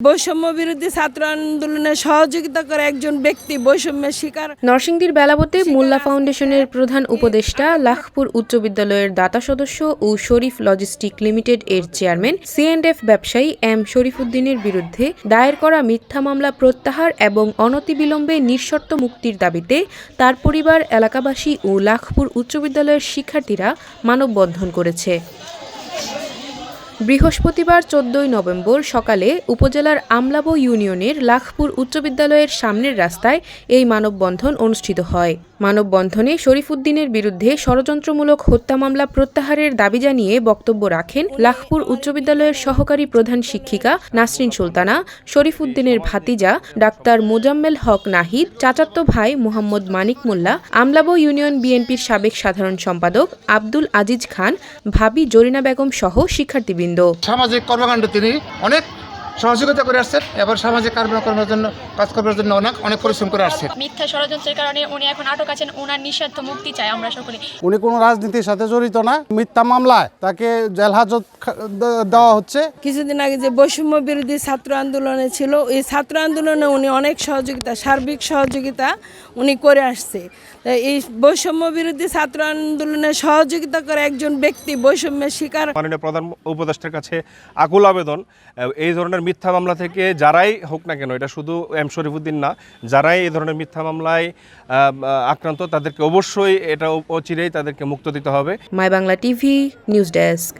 বৈষম্য বিরোধী ছাত্র আন্দোলনে সহযোগিতা করে একজন ব্যক্তি বৈষম্যের শিকার। নরসিংদীর বেলাবতে মোল্লা ফাউন্ডেশনের প্রধান উপদেষ্টা লাখপুর উচ্চ বিদ্যালয়ের দাতা সদস্য ও শরীফ লজিস্টিক লিমিটেড এর চেয়ারম্যান সিএন্ডএফ ব্যবসায়ী এম শরীফুদ্দিনের বিরুদ্ধে দায়ের করা মিথ্যা মামলা প্রত্যাহার এবং অনতিবিলম্বে নিঃশর্ত মুক্তির দাবিতে তার পরিবার এলাকাবাসী ও লাখপুর উচ্চ বিদ্যালয়ের শিক্ষার্থীরা মানববন্ধন করেছে। বৃহস্পতিবার চোদ্দই নভেম্বর সকালে উপজেলার আমলাবো ইউনিয়নের লাখপুর উচ্চ বিদ্যালয়ের সামনের রাস্তায় এই মানববন্ধন অনুষ্ঠিত হয়। মানববন্ধনে শরীফুদ্দিনের বিরুদ্ধে ষড়যন্ত্রমূলক হত্যা মামলা প্রত্যাহারের দাবি জানিয়ে বক্তব্য রাখেন লাখপুর উচ্চ বিদ্যালয়ের সহকারী প্রধান শিক্ষিকা নাসরিন সুলতানা শরীফুদ্দিনের ভাতিজা ডাক্তার মোজাম্মেল হক নাহিদ চাচাতো ভাই মোহাম্মদ মানিক মোল্লা, আমলাবো ইউনিয়ন বিএনপির সাবেক সাধারণ সম্পাদক আব্দুল আজিজ খান, ভাবি জরিনা বেগম সহ শিক্ষার্থীবৃন্দ। সামাজিক কর্মকাণ্ড তিনি অনেক সহযোগিতা করে আসছেন এবার সামাজিক কর্মকর্মের জন্য কাজকর্মের জন্য অনেক অনেক পরিশ্রম করে আসছেন। মিথ্যা ষড়যন্ত্রের কারণে উনি এখন আটক আছেন ওনার নিঃস্বার্থ মুক্তি চাই আমরা সকলে উনি কোনো রাজনীতির সাথে জড়িত না মিথ্যা মামলায় তাকে জেল হাজত দেওয়া হচ্ছে। কিছুদিন আগে যে বৈষম্য বিরোধী ছাত্র আন্দোলনে ছিল এই ছাত্র আন্দোলনে উনি অনেক সহযোগিতা সার্বিক সহযোগিতা উনি করে আসছে। এই বৈষম্য বিরোধী ছাত্র আন্দোলনে সহযোগিতা করে একজন ব্যক্তি বৈষম্যের শিকার মাননীয় প্রধান উপদেষ্টার কাছে আকুল আবেদন এই ধরনের মিথ্যা মামলা থেকে যারাই হোক না কেন, এটা শুধু এম শরীফুদ্দিন না, যারাই এই ধরনের মিথ্যা মামলায় আক্রান্ত, তাদেরকে অবশ্যই এটা অচিরেই তাদেরকে মুক্ত দিতে হবে। My Bangla TV, news desk.